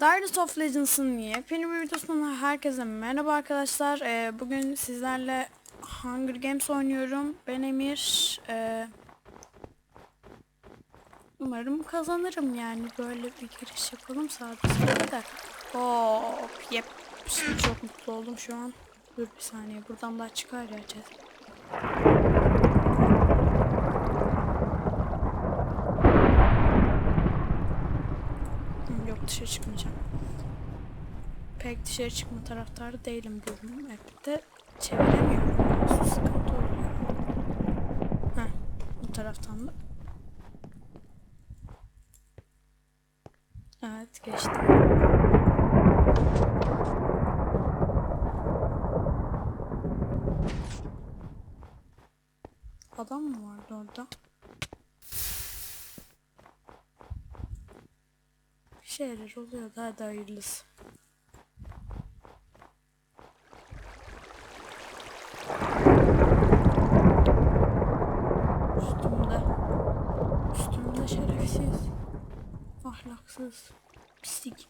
Dynasty of Legends'ın yepyeni videosundan herkese merhaba arkadaşlar. Ee, bugün sizlerle Hunger Games oynuyorum. Ben Emir. Ee, umarım kazanırım yani. Böyle bir giriş yapalım sadece de. Hop yep. Çok mutlu oldum şu an. Dur bir saniye buradan daha çıkar ya. Hı, Yok dışarı çıkmayacağım. Pek dışarı çıkma taraftarı değilim bu map'te. Çeviremiyorum. Su sıkıntı oluyor. Heh, bu taraftan da. Evet geçtim. Adam mı vardı orada? Şeyler oluyor daha da hayırlısı. Üstümde. Üstümde şerefsiz. Ahlaksız. Pislik.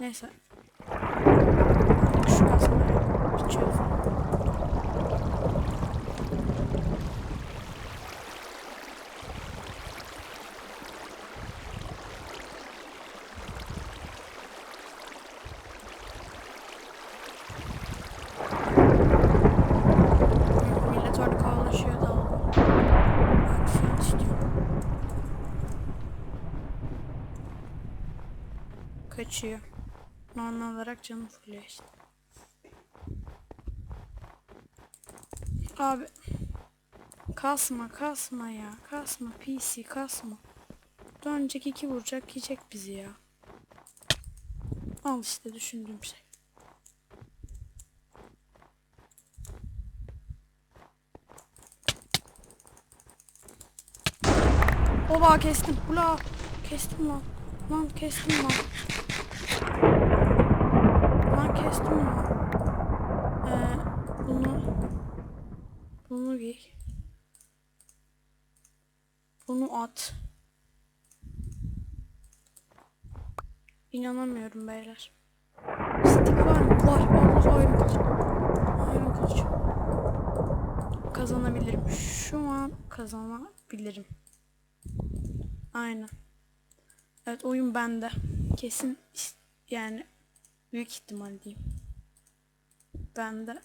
Neyse. Şu kasmayı bir çözüm. Millet orada kovalaşıyor da oldu. Aksiyon istiyorum. Kaçıyor. Normal olarak canım fulluyor işte. Abi. Kasma kasma ya. Kasma PC kasma. Dönecek iki vuracak yiyecek bizi ya. Al işte düşündüğüm şey. Oba kestim. Ula kestim lan. Lan kestim lan. Lan. Ee, bunu bunu giy. Bunu at. İnanamıyorum beyler. Stick var mı? Var. Allah ayrım kılıç. Ayrım kılıç. Kazanabilirim. Şu an kazanabilirim. Aynen. Evet oyun bende. Kesin yani büyük ihtimal diyeyim. Bende.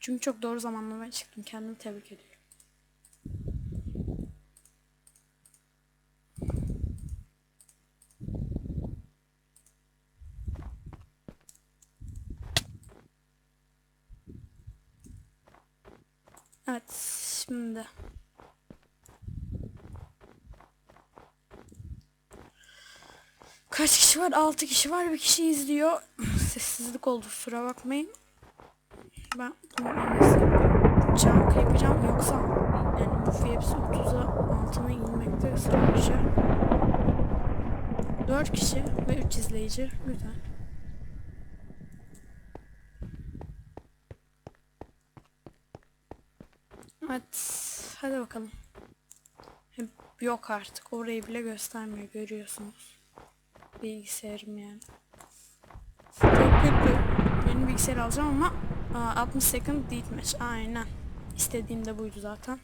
Çünkü çok doğru zamanlamaya çıktım. Kendimi tebrik ediyorum. Evet şimdi. Kaç kişi var? 6 kişi var. Bir kişi izliyor. Sessizlik oldu. Kusura bakmayın. Ben bunu can kayıpacağım. Yoksa yani bu hepsi 30'a altına inmekte ısrarcı. 4 kişi ve 3 izleyici. Güzel. Evet. Hadi bakalım. Yok artık. Orayı bile göstermiyor. Görüyorsunuz. Bilgisayarım yani. Çok kötü. Yeni bilgisayar alacağım ama aa, 60 second deathmatch. Aynen. İstediğim de buydu zaten.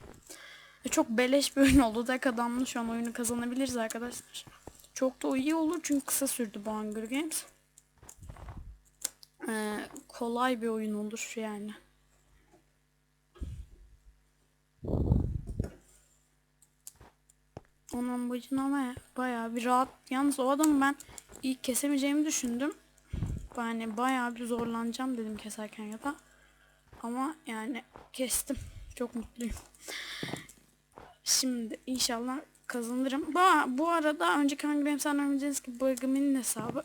E, çok beleş bir oyun oldu. Tek adamlı şu an oyunu kazanabiliriz arkadaşlar. Çok da iyi olur çünkü kısa sürdü bu Hunger Games. Ee, kolay bir oyun olur yani. Onun bacına ama bayağı bir rahat. Yalnız o adamı ben ilk kesemeyeceğimi düşündüm. Yani bayağı bir zorlanacağım dedim keserken ya da. Ama yani kestim. Çok mutluyum. Şimdi inşallah kazanırım. Bu, bu arada önceki hangi benim sana önceniz gibi Bugami'nin hesabı.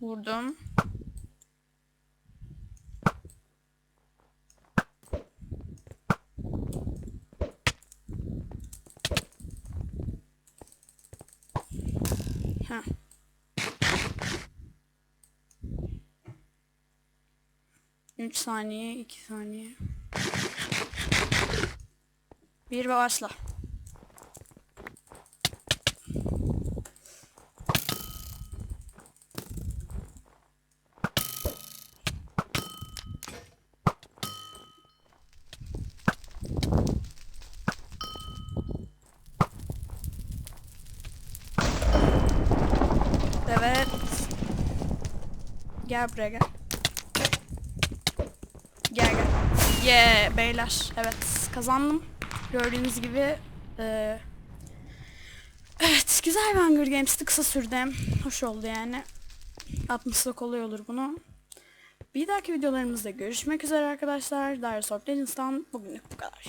Vurdum. 3 saniye 2 saniye. Bir ve başla. Evet. Gel buraya gel. Yeah beyler. Evet kazandım. Gördüğünüz gibi eee, Evet güzel bir Hunger Games'ti kısa sürdü. Hoş oldu yani. Atması da kolay olur bunu. Bir dahaki videolarımızda görüşmek üzere arkadaşlar. Dire of Legends'tan bugünlük bu kadar.